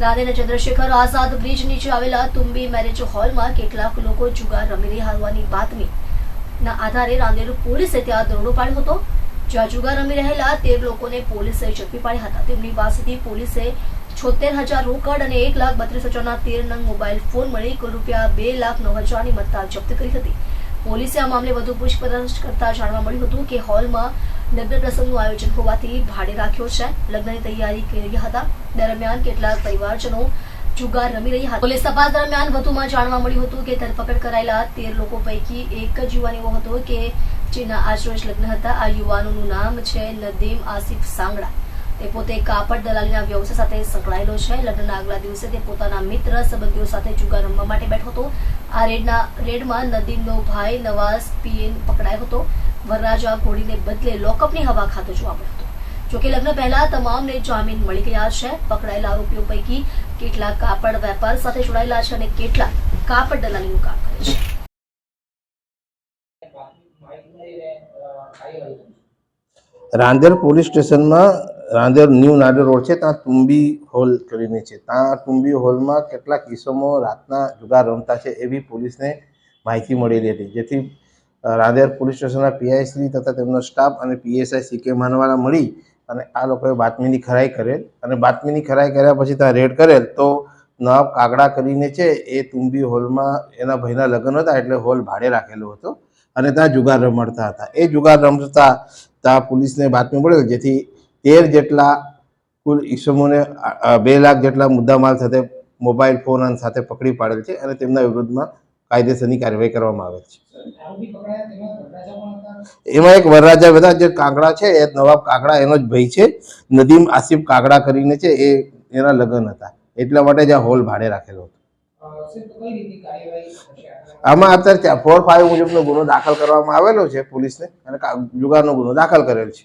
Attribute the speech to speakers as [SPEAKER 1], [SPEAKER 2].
[SPEAKER 1] રાધેના Chandrashekhar Azad bridge નીચે આવેલા તુંબી marriage હોલમાં કેટલાક લોકો જુગાર રમી રહ્યા બાતમી ના આધારે રાંદેર પોલીસે ત્યાં દરોડો પાડ્યો હતો. જ્યાં જુગાર રમી રહેલા તેર લોકોને પોલીસે ઝડપી પાડ્યા હતા. તેમની પાસેથી પોલીસે છોતેર હજાર રોકડ અને એક લાખ બત્રીસ હજારના તેર નંગ મોબાઈલ ફોન મળી કુલ રૂપિયા બે લાખ નવ હજારની મત્તા જપ્ત કરી હતી. પોલીસે આ મામલે વધુ પૂછપરછ કરતા જાણવા મળ્યું હતું કે હોલમાં લગ્ન પ્રસંગનું આયોજન હોવાથી ભાડે રાખ્યો છે. લગ્નની તૈયારી કરી રહ્યા હતા. દરમિયાન કેટલાક પરિવારજનો જુગાર રમી રહ્યા હતા. પોલીસ તપાસ દરમિયાન વધુમાં જાણવા મળ્યું હતું કે ધરપકડ કરાયેલા તેર લોકો પૈકી એક જ યુવાન એવો હતો કે જેના આજરોજ લગ્ન હતા. આ યુવાનોનું નામ છે નદીમ આસિફ સાંગડા. તે પોતે કાપડ દલાલીના વ્યવસાય સાથે સંકળાયેલો છે. લગ્નના આગલા દિવસે તે પોતાના મિત્ર, સંબંધીઓ સાથે જુગાર રમવા માટે બેઠો હતો. આ રેડના રેડમાં નદીમનો ભાઈ નવાઝ પીએન પકડાયો હતો. વરરાજા ઘોડીને બદલે લોકઅપની હવા ખાતો જોવા મળ્યો હતો. જોકે લગ્ન પહેલા તમામને જામીન મળી ગયા છે. પકડાયેલા આરોપીઓ પૈકી કેટલાક કાપડ વેપાર સાથે જોડાયેલા છે અને કેટલાક કાપડ દલાલીનું કામ કરે છે.
[SPEAKER 2] રાંદેર પોલીસ સ્ટેશનમાં રાંદેર ન્યૂ નાડર રોડ છે. ત્યાં તુંબી હોલ કરીને છે. ત્યાં તુંબી હોલમાં કેટલાક કિસ્સોમાં રાતના જુગાર રમતા છે એવી પોલીસને માહિતી મળેલી હતી જેથી રાંદેર પોલીસ સ્ટેશનના પીઆઈ શ્રી તથા તેમનો સ્ટાફ અને પીએસઆઈ સી કે માનવાલા મળી અને આ લોકોએ બાતમીની ખરાઈ કરેલ અને બાતમીની ખરાઈ કર્યા પછી ત્યાં રેડ કરેલ તો નવાબ કાગડા કરીને છે એ તુંબી હોલમાં એના ભાઈના લગ્ન હતા એટલે હોલ ભાડે રાખેલો હતો અને ત્યાં જુગાર રમાડતા હતા. એ જુગાર રમતા ત્યાં પોલીસને બાતમી મળેલ જેથી તેર જેટલા કુલ ઈસમોને બે લાખ જેટલા મુદ્દામાલ સાથે મોબાઈલ ફોન સાથે પકડી પાડેલ છે અને તેમના વિરુદ્ધમાં કાયદેસરની કાર્યવાહી કરવામાં આવે છે. એમાં એક વરરાજા બધા જે કાગડા છે, એ નવાબ કાગડા એનો જ ભાઈ છે. નદીમ આસિફ કાગડા કરીને છે, એ એના લગ્ન હતા. એટલા માટે જ આ હોલ ભાડે રાખેલો હતો? આમાં અત્યારે ફોર ફાઈવ મુજબનો ગુનો દાખલ કરવામાં આવેલો છે પોલીસને અને જુગારનો ગુનો દાખલ કરેલ છે.